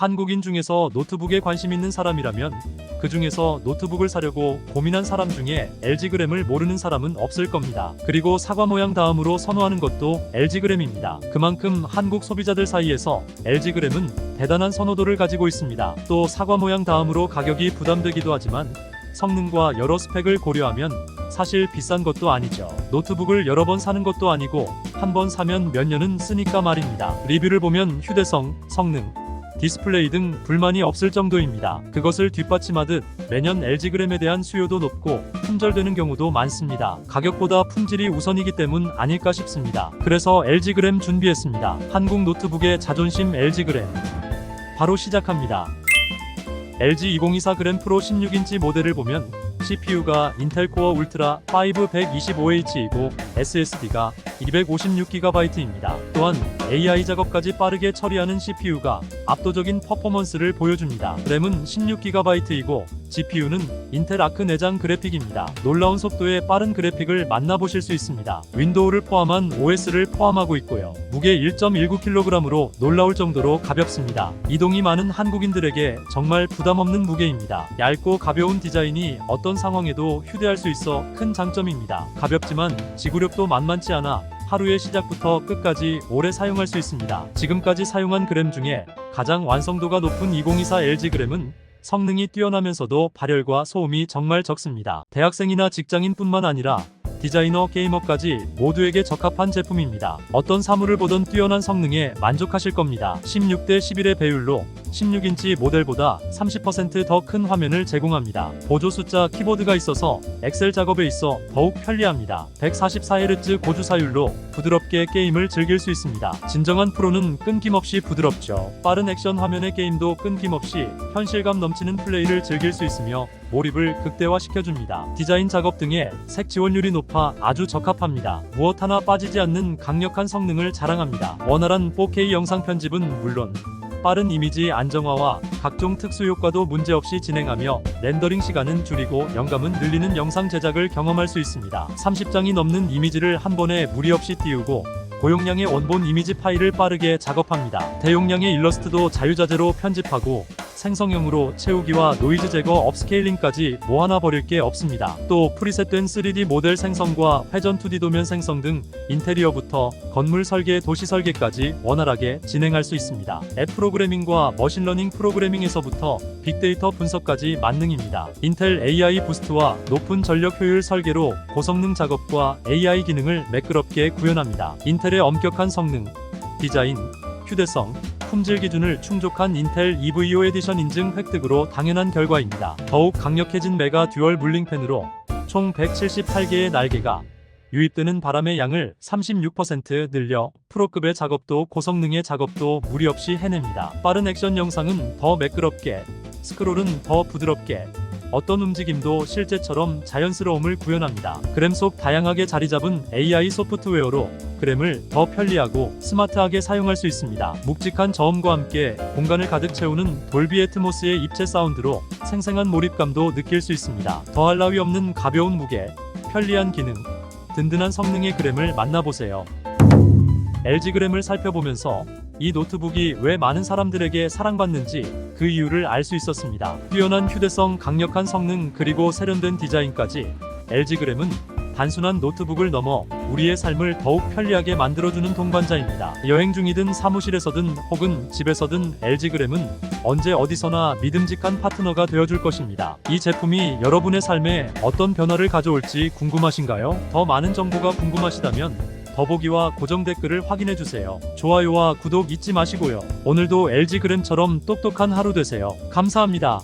한국인 중에서 노트북에 관심 있는 사람이라면 그 중에서 노트북을 사려고 고민한 사람 중에 LG그램을 모르는 사람은 없을 겁니다. 그리고 사과 모양 다음으로 선호하는 것도 LG그램입니다. 그만큼 한국 소비자들 사이에서 LG그램은 대단한 선호도를 가지고 있습니다. 또 사과 모양 다음으로 가격이 부담되기도 하지만 성능과 여러 스펙을 고려하면 사실 비싼 것도 아니죠. 노트북을 여러 번 사는 것도 아니고 한 번 사면 몇 년은 쓰니까 말입니다. 리뷰를 보면 휴대성, 성능, 디스플레이 등 불만이 없을 정도입니다. 그것을 뒷받침하듯 매년 LG그램에 대한 수요도 높고 품절되는 경우도 많습니다. 가격보다 품질이 우선이기 때문 아닐까 싶습니다. 그래서 LG그램 준비했습니다. 한국 노트북의 자존심 LG그램. 바로 시작합니다. LG 2024 그램 프로 16인치 모델을 보면 CPU가 인텔 코어 울트라 5 125H이고 SSD가 256GB입니다. 또한 AI 작업까지 빠르게 처리하는 CPU가 압도적인 퍼포먼스를 보여줍니다. 램은 16GB이고 GPU는 인텔 아크 내장 그래픽입니다. 놀라운 속도의 빠른 그래픽을 만나보실 수 있습니다. 윈도우를 포함한 OS를 포함하고 있고요. 무게 1.19kg으로 놀라울 정도로 가볍습니다. 이동이 많은 한국인들에게 정말 부담 없는 무게입니다. 얇고 가벼운 디자인이 어떤 상황에도 휴대할 수 있어 큰 장점입니다. 가볍지만 지구력도 만만치 않아 하루의 시작부터 끝까지 오래 사용할 수 있습니다. 지금까지 사용한 그램 중에 가장 완성도가 높은 2024 LG 그램은 성능이 뛰어나면서도 발열과 소음이 정말 적습니다. 대학생이나 직장인뿐만 아니라 디자이너, 게이머까지 모두에게 적합한 제품입니다. 어떤 사물을 보던 뛰어난 성능에 만족하실 겁니다. 16대 11의 배율로 16인치 모델보다 30%더 큰 화면을 제공합니다. 보조 숫자 키보드가 있어서 엑셀 작업에 있어 더욱 편리합니다. 144Hz 고주 사율로 부드럽게 게임을 즐길 수 있습니다. 진정한 프로는 끊김없이 부드럽죠. 빠른 액션 화면의 게임도 끊김없이 현실감 넘치는 플레이를 즐길 수 있으며 몰입을 극대화시켜줍니다. 디자인 작업 등의 색 지원율이 높아 아주 적합합니다. 무엇 하나 빠지지 않는 강력한 성능을 자랑합니다. 원활한 4K 영상 편집은 물론 빠른 이미지 안정화와 각종 특수 효과도 문제없이 진행하며 렌더링 시간은 줄이고 영감은 늘리는 영상 제작을 경험할 수 있습니다. 30장이 넘는 이미지를 한 번에 무리 없이 띄우고 고용량의 원본 이미지 파일을 빠르게 작업합니다. 대용량의 일러스트도 자유자재로 편집하고 생성형으로 채우기와 노이즈 제거 업스케일링까지 뭐 하나 버릴 게 없습니다. 또 프리셋된 3D 모델 생성과 회전 2D 도면 생성 등 인테리어부터 건물 설계, 도시 설계까지 원활하게 진행할 수 있습니다. 앱 프로그래밍과 머신러닝 프로그래밍에서부터 빅데이터 분석까지 만능입니다. 인텔 AI 부스트와 높은 전력 효율 설계로 고성능 작업과 AI 기능을 매끄럽게 구현합니다. 인텔의 엄격한 성능, 디자인, 휴대성, 품질 기준을 충족한 인텔 EVO 에디션 인증 획득으로 당연한 결과입니다. 더욱 강력해진 메가 듀얼 물링팬으로 총 178개의 날개가 유입되는 바람의 양을 36% 늘려 프로급의 작업도 고성능의 작업도 무리 없이 해냅니다. 빠른 액션 영상은 더 매끄럽게, 스크롤은 더 부드럽게, 어떤 움직임도 실제처럼 자연스러움을 구현합니다. 그램 속 다양하게 자리 잡은 AI 소프트웨어로 그램을 더 편리하고 스마트하게 사용할 수 있습니다. 묵직한 저음과 함께 공간을 가득 채우는 돌비 애트모스의 입체 사운드로 생생한 몰입감도 느낄 수 있습니다. 더할 나위 없는 가벼운 무게, 편리한 기능, 든든한 성능의 그램을 만나보세요. LG 그램을 살펴보면서 이 노트북이 왜 많은 사람들에게 사랑받는지 그 이유를 알 수 있었습니다. 뛰어난 휴대성, 강력한 성능, 그리고 세련된 디자인까지 LG 그램은 단순한 노트북을 넘어 우리의 삶을 더욱 편리하게 만들어주는 동반자입니다. 여행 중이든 사무실에서든 혹은 집에서든 LG 그램은 언제 어디서나 믿음직한 파트너가 되어줄 것입니다. 이 제품이 여러분의 삶에 어떤 변화를 가져올지 궁금하신가요? 더 많은 정보가 궁금하시다면 더보기와 고정 댓글을 확인해주세요. 좋아요와 구독 잊지 마시고요. 오늘도 LG 그램처럼 똑똑한 하루 되세요. 감사합니다.